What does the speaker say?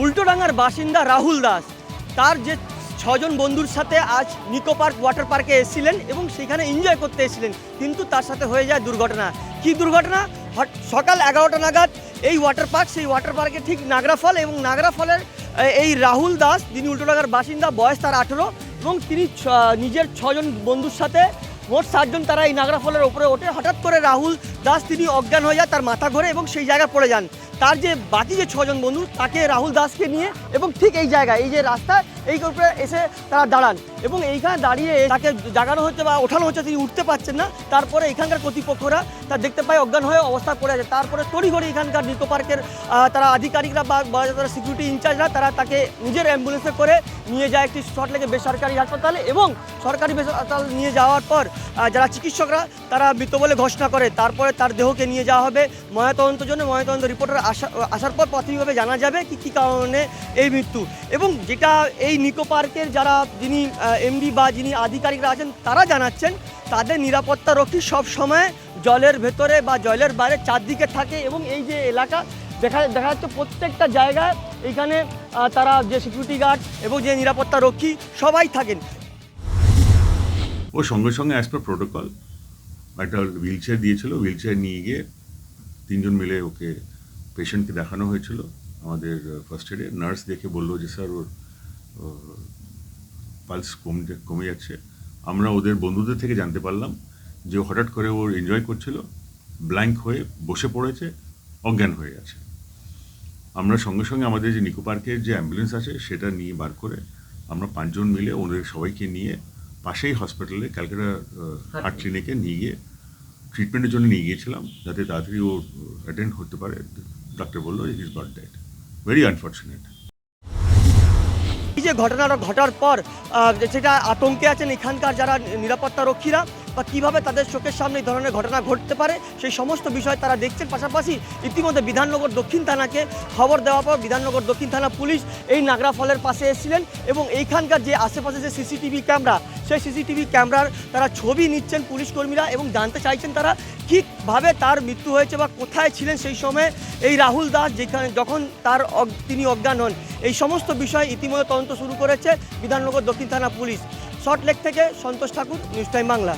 উল্টোডাঙ্গার বাসিন্দা রাহুল দাস। তার যে ছজন বন্ধুর সাথে আজ নিকো পার্ক ওয়াটার পার্কে এসেছিলেন এবং সেখানে এনজয় করতে এসেছিলেন, কিন্তু তার সাথে হয়ে যায় দুর্ঘটনা। কি দুর্ঘটনা? সকাল এগারোটা নাগাদ এই ওয়াটার পার্ক, সেই ওয়াটার পার্কে ঠিক নাগরা ফল এবং নাগরা ফলের এই রাহুল দাস, যিনি উল্টোডাঙ্গার বাসিন্দা, বয়স তার আঠেরো এবং তিনি নিজের ছজন বন্ধুর সাথে মোট সাতজন তারা এই নাগরা ফলের ওপরে ওঠে। হঠাৎ করে রাহুল দাস, তিনি অজ্ঞান হয়ে যায়, তার মাথা ঘোরে এবং সেই জায়গায় পড়ে যান। তার যে বাকি যে ছজন বন্ধু, তাকে রাহুল দাসকে নিয়ে এবং ঠিক এই জায়গায়, এই যে রাস্তা এই উপরে এসে তারা দাঁড়ান এবং এইখানে দাঁড়িয়ে তাকে জাগানো হচ্ছে বা ওঠানো হচ্ছে, তিনি উঠতে পারছেন না। তারপরে এখানকার কর্তৃপক্ষরা তা দেখতে পায়, অজ্ঞান হয়ে অবস্থা পড়ে আছে। তারপরে তড়িঘড়ি এখানকার নিকো পার্কের তারা আধিকারিকরা বা যারা সিকিউরিটি ইনচার্জরা তারা তাকে নিজের অ্যাম্বুলেন্সে করে নিয়ে যায় একটি শর্ট লেগে বেসরকারি হাসপাতালে এবং সরকারি হাসপাতাল নিয়ে যাওয়ার পর যারা চিকিৎসকরা তারা মৃত বলে ঘোষণা করে। তারপরে তার দেহকে নিয়ে যাওয়া হবে ময়নাতদন্তের জন্য। ময়নাতদন্ত রিপোর্টার আসা আসার পর প্রাথমিকভাবে জানা যাবে কি কী কারণে এই মৃত্যু। এবং যেটা এই নিকো পার্কের যারা যিনি এমডি বা যিনি আধিকারিকরা আছেন তারা জানাচ্ছেন তাদের নিরাপত্তা রক্ষী সব সময় জলের ভেতরে বা জলের বাইরে চারদিকে থাকে এবং এই যে এলাকা দেখা দেখা যাচ্ছে প্রত্যেকটা জায়গায় এইখানে আহ, তারা যে সিকিউরিটি গার্ড এবং যে নিরাপত্তা রক্ষী সবাই থাকেন। ও সঙ্গে সঙ্গে অ্যাজ পার প্রোটোকল একটা হুইল চেয়ার দিয়েছিল হুইল চেয়ার নিয়ে গিয়ে তিনজন মিলে ওকে পেশেন্টকে দেখানো হয়েছিল, আমাদের ফার্স্ট এডে নার্স দেখে বলল যে, স্যার, ওর পালস কমে কমে যাচ্ছে। আমরা ওদের বন্ধুদের থেকে জানতে পারলাম যে, হঠাৎ করে ওর এনজয় করছিল ব্ল্যাঙ্ক হয়ে বসে পড়েছে, অজ্ঞান হয়ে গেছে আমরা সঙ্গে সঙ্গে আমাদের যে নিকো পার্কের যে অ্যাম্বুলেন্স আছে, সেটা নিয়ে বার করে আমরা পাঁচজন মিলে ওদের সবাইকে নিয়ে পাশেই হসপিটালে ক্যালকাটা হার্ট ক্লিনিকে নিয়ে গিয়ে ট্রিটমেন্টের জন্য নিয়ে গিয়েছিলাম যাতে তাড়াতাড়ি ও অ্যাটেন্ড হতে পারে। ডাক্তার বলল is not dead very unfortunate এই যে ঘটনাটা ঘটার পর যেটা সেটা আতঙ্কে আছেন এখানকার যারা নিরাপত্তা রক্ষীরা বা কীভাবে তাদের চোখের সামনে এই ধরনের ঘটনা ঘটতে পারে, সেই সমস্ত বিষয় তারা দেখছেন। পাশাপাশি ইতিমধ্যে বিধাননগর দক্ষিণ থানাকে খবর দেওয়ার পর বিধাননগর দক্ষিণ থানা পুলিশ এই নাগরা ফলের পাশে এসেছিলেন এবং এইখানকার যে আশেপাশে যে সিসিটিভি ক্যামেরা, সেই সিসিটিভি ক্যামেরার তারা ছবি নিচ্ছেন পুলিশ কর্মীরা এবং জানতে চাইছেন তারা ঠিকভাবে তার মৃত্যু হয়েছে বা কোথায় ছিলেন সেই সময়। এই রাহুল দাস যেখানে যখন তার তিনি অজ্ঞান হন, এই সমস্ত বিষয় ইতিমধ্যে তদন্ত শুরু করেছে বিধাননগর দক্ষিণ থানা পুলিশ। শর্ট লেক থেকে সন্তোষ ঠাকুর, নিউজ টাইম বাংলা।